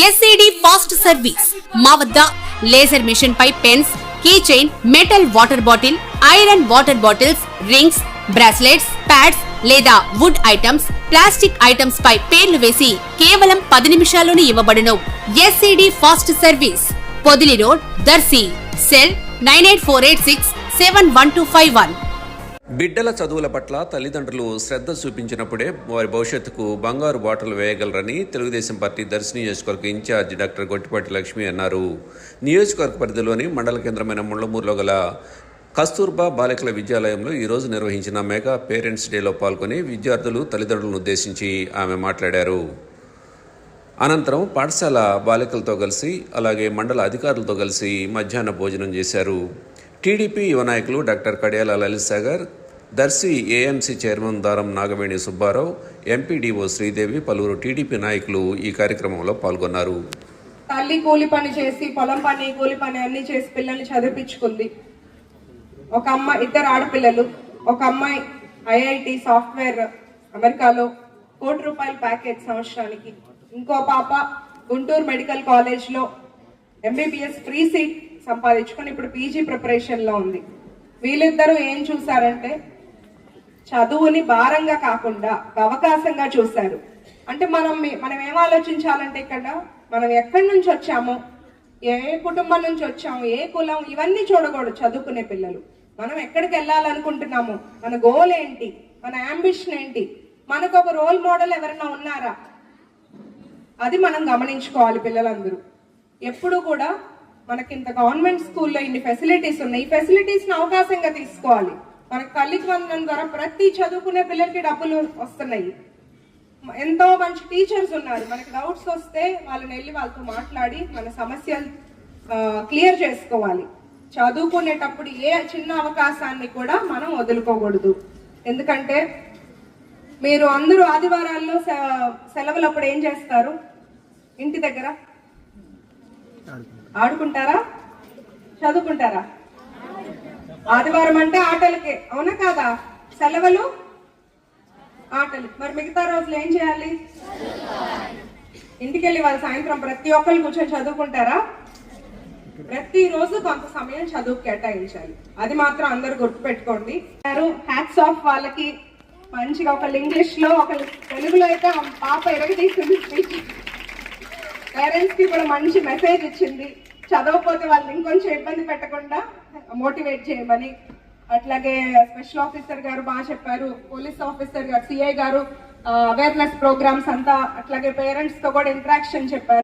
SAD fast service మా వద్ద laser machine పై pens key chain metal water bottle iron water bottles rings bracelets pads లేదా wood items plastic items పై పేర్లు వేసి కేవలం పది నిమిషాల్లోనే ఇవ్వబడును. SED fast service Podili road Darsi. Cell nine eight four eight six seven one two five one. బిడ్డల చదువుల పట్ల తల్లిదండ్రులు శ్రద్ధ చూపించినప్పుడే వారి భవిష్యత్తుకు బంగారు బాటలు వేయగలరని తెలుగుదేశం పార్టీ దర్శి నియోజకవర్గ ఇన్ఛార్జ్ డాక్టర్ గొట్టిపాటి లక్ష్మి అన్నారు. నియోజకవర్గ పరిధిలోని మండల కేంద్రమైన ముళ్ళమూరులో గల కస్తూర్బా బాలికల విద్యాలయంలో ఈరోజు నిర్వహించిన మెగా పేరెంట్స్ డేలో పాల్గొని విద్యార్థులు తల్లిదండ్రులను ఉద్దేశించి ఆమె మాట్లాడారు. అనంతరం పాఠశాల బాలికలతో కలిసి అలాగే మండల అధికారులతో కలిసి మధ్యాహ్న భోజనం చేశారు. టీడీపీ యువ నాయకులు doctor Kadiyala Lalithsagar Darsi AMC chairman Daram Nagaveni Subbarao MPDO Sridevi పలువురు టీడీపీ నాయకులు ఈ కార్యక్రమంలో పాల్గొన్నారు. తల్లి కూలి పని చేసి పొలం పని కూలి పని అన్ని చేసి పిల్లల్ని చదివించుకుంది. ఒక అమ్మాయి ఇద్దరు ఆడపిల్లలు ఒక అమ్మాయి ఐఐటి సాఫ్ట్వేర్ అమెరికాలో కోటి రూపాయల ప్యాకేజ్ సంవత్సరానికి. ఇంకో పాప గుంటూరు మెడికల్ కాలేజ్లో ఎంబీబీఎస్ ఫ్రీ సీట్ సంపాదించుకొని ఇప్పుడు పీజీ ప్రిపరేషన్లో ఉంది. వీళ్ళిద్దరూ ఏం చూసారంటే చదువుని భారంగా కాకుండా అవకాశంగా చూశారు. అంటే మనం మనం ఏం ఆలోచించాలంటే ఇక్కడ మనం ఎక్కడి నుంచి వచ్చామో ఏ కుటుంబం నుంచి వచ్చాము ఏ కులం ఇవన్నీ చూడకూడదు చదువుకునే పిల్లలు. మనం ఎక్కడికి వెళ్ళాలనుకుంటున్నాము మన గోల్ ఏంటి మన అంబిషన్ ఏంటి మనకు ఒక రోల్ మోడల్ ఎవరైనా ఉన్నారా? అది మనం గమనించుకోవాలి పిల్లలందరూ. ఎప్పుడు కూడా మనకి ఇంత గవర్నమెంట్ స్కూల్లో ఇన్ని ఫెసిలిటీస్ ఉన్నాయి. ఈ ఫెసిలిటీస్ని అవకాశంగా తీసుకోవాలి. మనకు తల్లికి వందనం ద్వారా ప్రతి చదువుకునే పిల్లలకి డబ్బులు వస్తున్నాయి. ఎంతో మంచి టీచర్స్ ఉన్నారు. మనకి డౌట్స్ వస్తే వాళ్ళని వెళ్ళి వాళ్ళతో మాట్లాడి మన సమస్యలు క్లియర్ చేసుకోవాలి. చదువుకునేటప్పుడు ఏ చిన్న అవకాశాన్ని కూడా మనం వదులుకోకూడదు. ఎందుకంటే మీరు అందరూ ఆదివారాల్లో సె- సెలవులప్పుడు ఏం చేస్తారు? ఇంటి దగ్గర ఆడుకుంటారా. చదువుకుంటారా? ఆదివారం అంటే ఆటలకే అవునా కాదా? సెలవులు? ఆటలు. మరి మిగతా రోజులు ఏం చేయాలి? ఇంటికి వెళ్ళి వాళ్ళ సాయంత్రం ప్రతి ఒక్కరు కూర్చొని చదువుకుంటారా? ప్రతిరోజు కొంత సమయం చదువు కేటాయించాలి. అది మాత్రం అందరు గుర్తుపెట్టుకోండి. హ్యాట్స్ ఆఫ్ వాళ్ళకి. మంచిగా ఒకళ్ళు ఇంగ్లీష్లో ఒకళ్ళు తెలుగులో అయితే పాప ఎరగదీసింది. స్పీచ్ పేరెంట్స్కి కూడా మంచి మెసేజ్ ఇచ్చింది. చదవకపోతే వాళ్ళు ఇంకొంచెం ఇబ్బంది పెట్టకుండా మోటివేట్ చేయమని. అట్లాగే స్పెషల్ ఆఫీసర్ గారు బాగా చెప్పారు. పోలీస్ ఆఫీసర్ గారు సిఐ గారు అవేర్నెస్ ప్రోగ్రామ్స్ అంతా. అట్లాగే పేరెంట్స్తో కూడా ఇంటరాక్షన్ చెప్పారు.